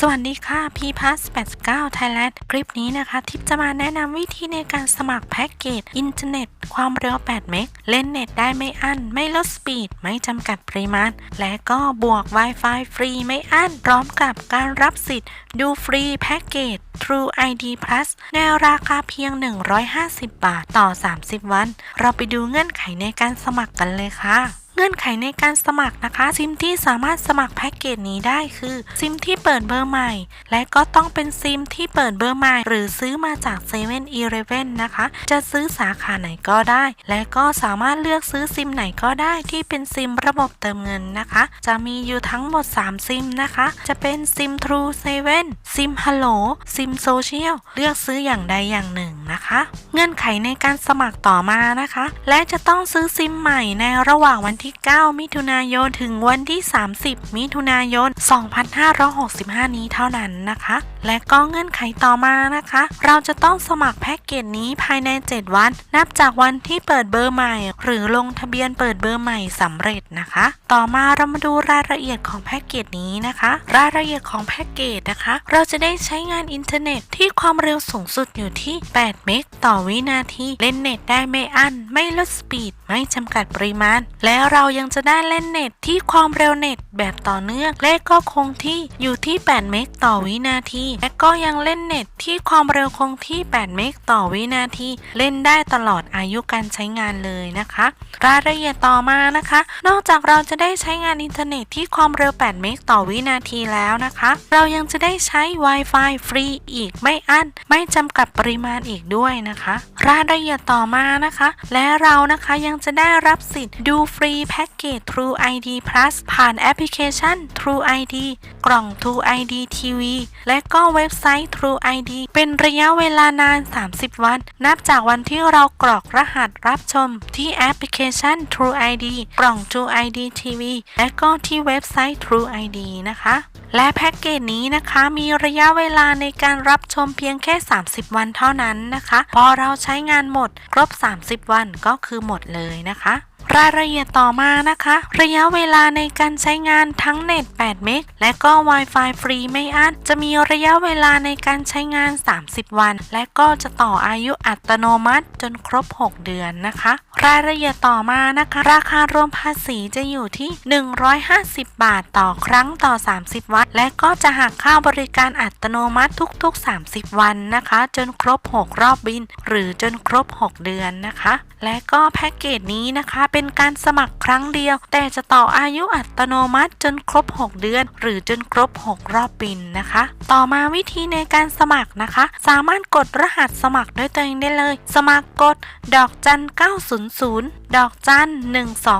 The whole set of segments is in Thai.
สวัสดีค่ะ p p a s 89 Thailand คลิปนี้นะคะทิปจะมาแนะนำวิธีในการสมัครแพ็กเกจอินเทอร์เน็ต ความเร็ว 8 เมก เล่นเน็ตได้ไม่อั้น ไม่ลดสปีด ไม่จำกัดปริมาณ และก็บวก Wi-Fi ฟรีไม่อั้น พร้อมกับการรับสิทธิ์ ดูฟรีแพ็กเกจ True ID Plus ในราคาเพียง 150 บาทต่อ 30 วัน เราไปดูเงื่อนไขในการสมัครกันเลยค่ะ เงื่อนไขในการสมัครนะคะ ซิมที่สามารถสมัครแพ็กเกจนี้ได้คือ ซิมที่เปิดเบอร์ใหม่ และก็ต้องเป็นซิมที่เปิดเบอร์ใหม่ หรือซื้อมาจาก7 e เ e ่ e อนะคะ จะซื้อสาขาไหนก็ได้ และก็สามารถเลือกซื้อซิมไหนก็ได้ที่เป็นซิมระบบเติมเงินนะคะ จะมีอยู่ทั้งหมด 3 ซิมนะคะ จะเป็นซิม True 7 ซิม Hello ซิม Social เลือกซื้ออย่างใดอย่างหนึ่งนะคะ เงื่อนไขในการสมัครต่อมานะคะ และจะต้องซื้อซิมใหม่ในระหว่างวันที่ที่ 9 มิถุนายน ถึงวันที่ 30 มิถุนายน 2565 นี้เท่านั้นนะคะ และก็เงื่อนไขต่อมานะคะ เราจะต้องสมัครแพ็กเกจนี้ภายใน 7 วัน นับจากวันที่เปิดเบอร์ใหม่ หรือลงทะเบียนเปิดเบอร์ใหม่สำเร็จนะคะ ต่อมาเรามาดูรายละเอียดของแพ็กเกจนี้นะคะ รายละเอียดของแพ็กเกจนะคะ เราจะได้ใช้งานอินเทอร์เน็ตที่ความเร็วสูงสุดอยู่ที่ 8 เมกต่อวินาที เล่นเน็ตได้ไม่อั้น ไม่ลดสปีดไม่จำกัดปริมาณ และเรายังจะได้เล่นเน็ตที่ความเร็วเน็ตแบบต่อเนื่องและก็คงที่อยู่ที่ 8 เมกต่อวินาที และก็ยังเล่นเน็ตที่ความเร็วคงที่ 8 เมกต่อวินาที เล่นได้ตลอดอายุการใช้งานเลยนะคะ รายละเอียดต่อมานะคะ นอกจากเราจะได้ใช้งานอินเทอร์เน็ตที่ความเร็ว 8 เมกต่อวินาทีแล้วนะคะ เรายังจะได้ใช้ Wi-Fi ฟรีอีกไม่อั้น ไม่จำกัดปริมาณอีกด้วยนะคะ รายละเอียดต่อมานะคะ และเรานะคะยังจะได้รับสิทธิ์ดูฟรีแพ็กเกจ True ID Plus ผ่านแอปพลิเคชัน True ID กล่อง True ID TV และก็เว็บไซต์ True ID เป็นระยะเวลานาน 30 วัน นับจากวันที่เรากรอกรหัสรับชมที่แอปพลิเคชัน True ID กล่อง True ID TV และก็ที่เว็บไซต์ True ID นะคะ และแพ็กเกจนี้นะคะมีระยะเวลาในการรับชมเพียงแค่ 30 วันเท่านั้นนะคะ พอเราใช้งานหมดครบ 30 วันก็คือหมดเลยนะคะ รายละเอียดต่อมานะคะ ระยะเวลาในการใช้งานทั้งเน็ต 8 เมก และก็ Wi-Fi ฟรีไม่อั้น จะมีระยะเวลาในการใช้งาน 30 วัน และก็จะต่ออายุอัตโนมัติจนครบ 6 เดือนนะคะ รายละเอียดต่อมานะคะ ราคารวมภาษีจะอยู่ที่ 150 บาทต่อครั้งต่อ 30 วันและก็จะหักค่าบริการอัตโนมัติทุก ๆ 30 วันนะคะ จนครบ 6 รอบบิน หรือจนครบ 6 เดือนนะคะ และก็แพ็กเกจนี้นะคะเป็นการสมัครครั้งเดียว แต่จะต่ออายุอัตโนมัติจนครบ 6 เดือน หรือจนครบ 6 รอบบินนะคะ ต่อมาวิธีในการสมัครนะคะ สามารถกดรหัสสมัครด้วยตัวเองได้เลย สมัครกด ดอกจัน 900 ดอกจัน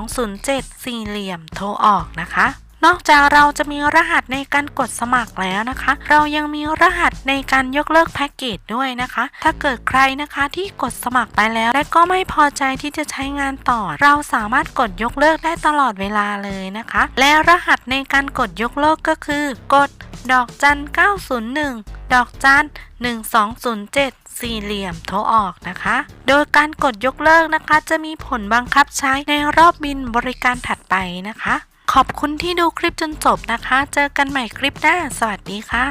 1207 สี่เหลี่ยมโทรออกนะคะ นอกจากเราจะมีรหัสในการกดสมัครแล้วนะคะ เรายังมีรหัสในการยกเลิกแพ็กเกจด้วยนะคะ ถ้าเกิดใครนะคะที่กดสมัครไปแล้ว และก็ไม่พอใจที่จะใช้งานต่อ เราสามารถกดยกเลิกได้ตลอดเวลาเลยนะคะ และรหัสในการกดยกเลิกก็คือ กดดอกจัน 901 ดอกจัน 1207สี่เหลี่ยมโทรออกนะคะ โดยการกดยกเลิกนะคะ จะมีผลบังคับใช้ในรอบบินบริการถัดไปนะคะ ขอบคุณที่ดูคลิปจนจบนะคะ เจอกันใหม่คลิปหน้า สวัสดีค่ะ